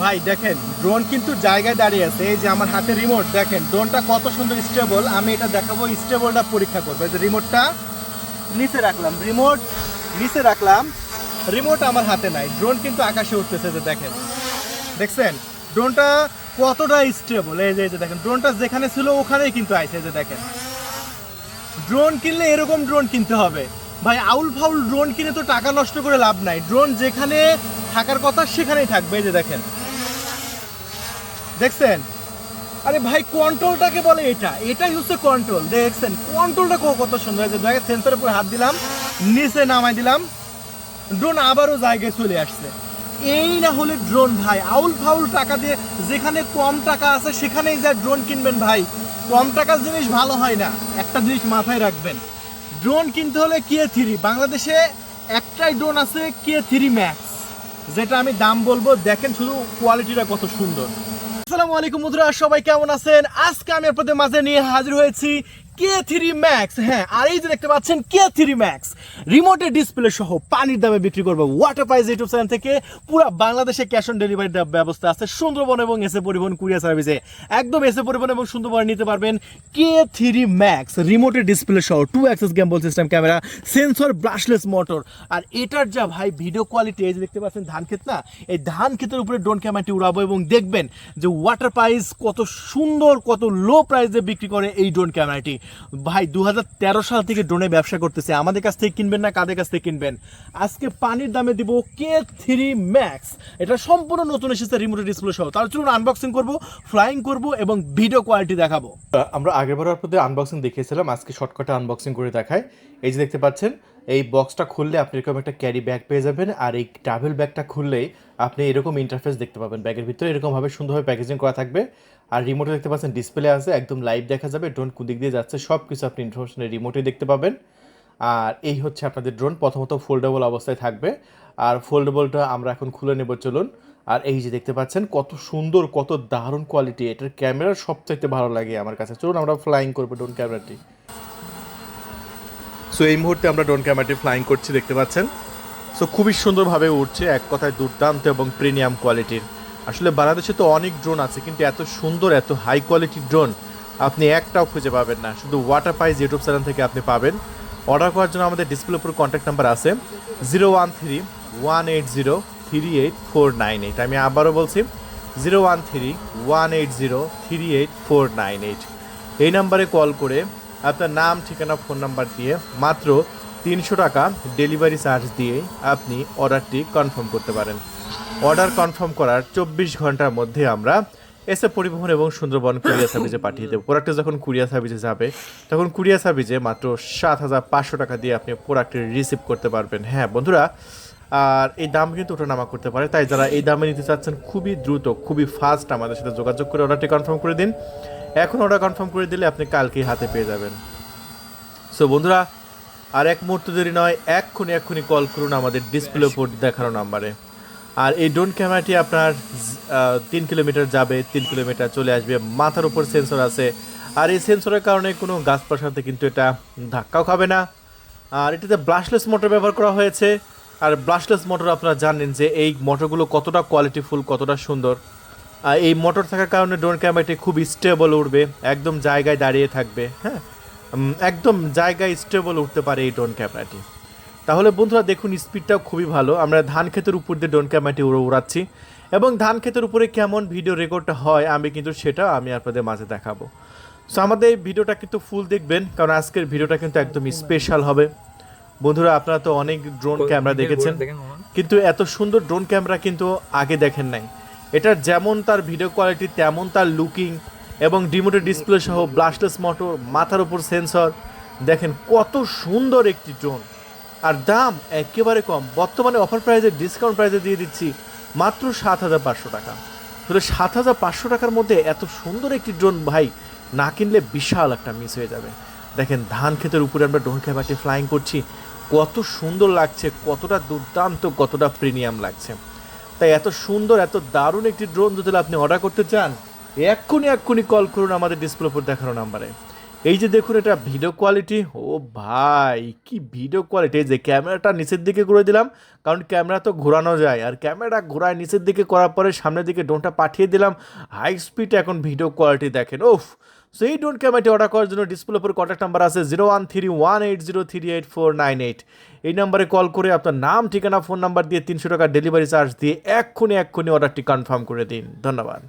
ভাই, দেখেন ড্রোন কিন্তু জায়গায় দাঁড়িয়ে আছে। এই যে আমার হাতে রিমোট দেখেন ড্রোনটা কত সুন্দর স্টেবল আমি এটা দেখাবো স্টেবলটা পরীক্ষা করব। যে রিমোটটা নিচে রাখলাম। রিমোট নিচে রাখলাম। রিমোট আমার হাতে নাই। ড্রোন কিন্তু আকাশে উঠতেছে যে দেখেন। দেখছেন? ড্রোনটা কতটা স্টেবল এই যে এই যে দেখেন ড্রোনটা যেখানে ছিল ওখানেই কিন্তু এই যে দেখেন। ড্রোন কিনলে এরকম ড্রোন কিনতে হবে। ভাই আউল ফাউল ড্রোন কিনে তো টাকা নষ্ট করে লাভ নাই। ড্রোন যেখানে থাকার কথা সেখানেই থাকবে, এই যে দেখেন। দেখছেন? আরে ভাই কন্ট্রোলটাকে বলে এটা। এটাই হচ্ছে কন্ট্রোল দেখছেন? কন্ট্রোলটা কত সুন্দর হয়েছে। দেখেন সেন্সরের উপর হাত দিলাম, নিচে নামাই দিলাম। ড্রোন আবারও জায়গায় চলে আসছে। এই না হলে ড্রোন ভাই, আউল ফাউল টাকা দিয়ে যেখানে কম টাকা আছে, সেখানেই যা ড্রোন কিনবেন ভাই। কম টাকার জিনিস ভালো হয় না। একটা জিনিস মাথায় রাখবেন। ড্রোন কিনতে হলে কে থ্রি বাংলাদেশে একটাই ড্রোন আছে কে থ্রি ম্যাক্স যেটা আমি দাম বলব। দেখেন শুধু কোয়ালিটিটা কত সুন্দর। আসসালামু আলাইকুম বন্ধুরা সবাই কেমন আছেন? আজকে আমি আপনাদের মাঝে নিয়ে হাজির হয়েছি কে থ্রি ম্যাক্স হ্যাঁ আর এই যে দেখতে পাচ্ছেন কে থ্রি ম্যাক্স রিমোটের ডিসপ্লে সহ পানির দামে বিক্রি করব ওয়াটার প্রাইজ ইউটিউব চ্যানেল থেকে। পুরো বাংলাদেশে ক্যাশ অন ডেলিভারি ব্যবস্থা আছে। সুন্দরবন এবং এসে পরিবহন কুরিয়ার সার্ভিসে একদম এসে পরিবহন এবং সুন্দরবন নিতে পারবেন কে থ্রি ম্যাক্স রিমোটের ডিসপ্লে সহ two axis gimbal system camera sensor brushless motor আর এটার যা ভাই ভিডিও কোয়ালিটি এই যে দেখতে পাচ্ছেন ধান ক্ষেত না? এই ধান ক্ষেতের উপরে ড্রোন ক্যামেরাটি উড়াবো এবং দেখবেন যে ওয়াটার প্রাইস কত সুন্দর, কত লো প্রাইসে বিক্রি করে এই ড্রোন ক্যামেরাটি ভাই দুই হাজার তেরো সাল থেকে ড্রোনে ব্যবসা করতেছে। আমাদের কাছ থেকে কিনবেন না, কাদের কাছ থেকে কিনবেন? আজকে পানির দামে দিব কে থ্রি ম্যাক্স এটা সম্পূর্ণ নতুন এসেছে রিমোট ডিসপ্লে সহ। তার জন্য আনবক্সিং করব ফ্লাইং করব এবং ভিডিও কোয়ালিটি দেখাবো। আমরা আগেরবার আপনাদের আনবক্সিং দেখিয়েছিলাম, আজকে শর্টকাটে আনবক্সিং করে দেখাই। এই যে দেখতে পাচ্ছেন এই বক্সটা খুললে আপনি এরকম একটা ক্যারি ব্যাগ পেয়ে যাবেন আর এই ট্রাভেল ব্যাগটা খুললেই আপনি এরকম ইন্টারফেস দেখতে পাবেন। ব্যাগের ভিতরে এরকমভাবে সুন্দরভাবে প্যাকেজিং করা থাকবে। আর রিমোটে দেখতে পাচ্ছেন ডিসপ্লে আছে, একদম লাইভ দেখা যাবে ড্রোন কোন দিক দিয়ে যাচ্ছে সব কিছু আপনি ইনফরমেশন রিমোটে দেখতে পাবেন। আর এই হচ্ছে আপনাদের ড্রোন প্রথমত ফোল্ডেবল অবস্থায় থাকবে। আর ফোল্ডেবলটা আমরা এখন খুলে নেব, চলুন। আর এই যে দেখতে পাচ্ছেন, কত সুন্দর, কত দারুণ কোয়ালিটি এটার ক্যামেরা সবচাইতে ভালো লাগে আমার কাছে। চলুন, আমরা ফ্লাইং করব ড্রোন ক্যামেরাটি সো এই মুহূর্তে আমরা ড্রোন ক্যামেরাটি ফ্লাইং করছি, দেখতে পাচ্ছেন? সো খুবই সুন্দরভাবে উঠছে এক কথায় দুর্দান্ত এবং প্রিমিয়াম কোয়ালিটির আসলে বাংলাদেশে তো অনেক ড্রোন আছে, কিন্তু এত সুন্দর, এত হাই কোয়ালিটির ড্রোন আপনি একটাও খুঁজে পাবেন না। শুধু ওয়াটার পাইজ ইউটিউব চ্যানেল থেকে আপনি পাবেন। অর্ডার করার জন্য আমাদের ডিসপ্লে উপর কন্ট্যাক্ট নাম্বার আছে zero one three one eight zero three eight four nine eight আমি আবারও বলছি zero one three one eight zero three eight four nine eight এই নাম্বারে কল করে আপনার নাম, ঠিকানা, ফোন নাম্বার দিয়ে মাত্র তিনশো টাকা ডেলিভারি চার্জ দিয়ে আপনি অর্ডারটি কনফার্ম করতে পারেন। অর্ডার কনফার্ম করার চব্বিশ ঘণ্টার মধ্যে আমরা এসে পরিবহন এবং সুন্দরবন কুরিয়ার সার্ভিসে পাঠিয়ে দেবো। প্রোডাক্টটা যখন কুরিয়ার সার্ভিসে যাবে, তখন কুরিয়ার সার্ভিসে মাত্র সাত হাজার পাঁচশো টাকা দিয়ে আপনি প্রোডাক্টটি রিসিভ করতে পারবেন। হ্যাঁ বন্ধুরা, আর এই দাম কিন্তু ওঠানামা করতে পারে। তাই যারা এই দামে নিতে চাচ্ছেন, খুবই দ্রুত, খুবই ফাস্ট আমাদের সাথে যোগাযোগ করে অর্ডারটি কনফার্ম করে দিন। এখন অর্ডার কনফার্ম করে দিলে আপনি কালকেই হাতে পেয়ে যাবেন। সো বন্ধুরা আর এক মুহূর্ত দেরি নয় এক্ষুনি এক্ষুনি কল করুন আমাদের ডিসপ্লে উপর দেখানো নাম্বারে আর এই ড্রোন ক্যামেরাটি আপনার তিন কিলোমিটার যাবে তিন কিলোমিটার চলে আসবে। মাথার উপর সেন্সর আছে। আর এই সেন্সরের কারণে কোনো গাছপালার সাথে কিন্তু এটা ধাক্কাও খাবে না। আর এটাতে ব্লাশলেস মোটর ব্যবহার করা হয়েছে। আর ব্লাশলেস মোটর আপনারা জানেন যে এই মোটরগুলো কতটা কোয়ালিটিফুল কতটা সুন্দর। এই মোটর থাকার কারণে ড্রোন ক্যামেরাটি খুব স্টেবল উঠবে একদম জায়গায় দাঁড়িয়ে থাকবে হ্যাঁ? একদম জায়গায় স্টেবল উঠতে পারে এই ড্রোন ক্যামেরাটি তাহলে বন্ধুরা দেখুন স্পিডটাও খুবই ভালো। আমরা ধান ক্ষেতের উপর দিয়ে ড্রোন ক্যামেরাটি উড়ে উড়াচ্ছি। এবং ধান ক্ষেতের উপরে কেমন ভিডিও রেকর্ডটা হয় আমি কিন্তু সেটা আমি আপনাদের মাঝে দেখাবো। সো আমাদের এই ভিডিওটা কিন্তু ফুল দেখবেন কারণ আজকের ভিডিওটা কিন্তু একদম স্পেশাল হবে। বন্ধুরা আপনারা তো অনেক ড্রোন ক্যামেরা দেখেছেন। কিন্তু এত সুন্দর ড্রোন ক্যামেরা কিন্তু আগে দেখেন নাই। এটার যেমন তার ভিডিও কোয়ালিটি তেমন তার লুকিং এবং ডিমোটেড ডিসপ্লে সহ ব্লাস্টলেস মোটর মাথার উপর সেন্সর দেখেন কত সুন্দর একটি ড্রোন আর দাম একেবারে কম। বর্তমানে অফার প্রাইসে ডিসকাউন্ট প্রাইসে দিয়ে দিচ্ছি মাত্র সাত হাজার পাঁচশো টাকা। তাহলে সাত হাজার পাঁচশো টাকার মধ্যে এত সুন্দর একটি ড্রোন ভাই না কিনলে বিশাল একটা মিস হয়ে যাবে। দেখেন ধান ক্ষেতের উপরে আমরা ড্রোন ক্যামেরাটি ফ্লাইং করছি। কত সুন্দর লাগছে, কতটা দুর্দান্ত, কতটা প্রিমিয়াম লাগছে। তাই এত সুন্দর, এত দারুণ একটি ড্রোন যদি আপনি অর্ডার করতে চান, এক্ষুনি এক্ষুনি কল করুন আমাদের ডিসপ্লে উপর দেখানো নাম্বারে এই যে দেখুন, এটা ভিডিও কোয়ালিটি ও ভাই, কি ভিডিও কোয়ালিটি এই যে ক্যামেরাটা নিচের দিকে ঘুরে দিলাম, কারণ ক্যামেরা তো ঘোরানো যায়, আর ক্যামেরা ঘোরায় নিচের দিকে করার পরে সামনের দিকে ড্রোনটা পাঠিয়ে দিলাম হাই স্পিড এখন ভিডিও কোয়ালিটি দেখেন ওফ সো এই ড্রোন ক্যামেরাটি অর্ডার করার জন্য ডিসপ্লে উপর কন্ট্যাক্ট নাম্বার আছে zero one three one eight zero three eight four nine eight এই নাম্বারে কল করে আপনার নাম, ঠিকানা ফোন নাম্বার দিয়ে তিনশো টাকা ডেলিভারি চার্জ দিয়ে এক্ষুনি এক্ষুনি অর্ডারটি কনফার্ম করে দিন। ধন্যবাদ।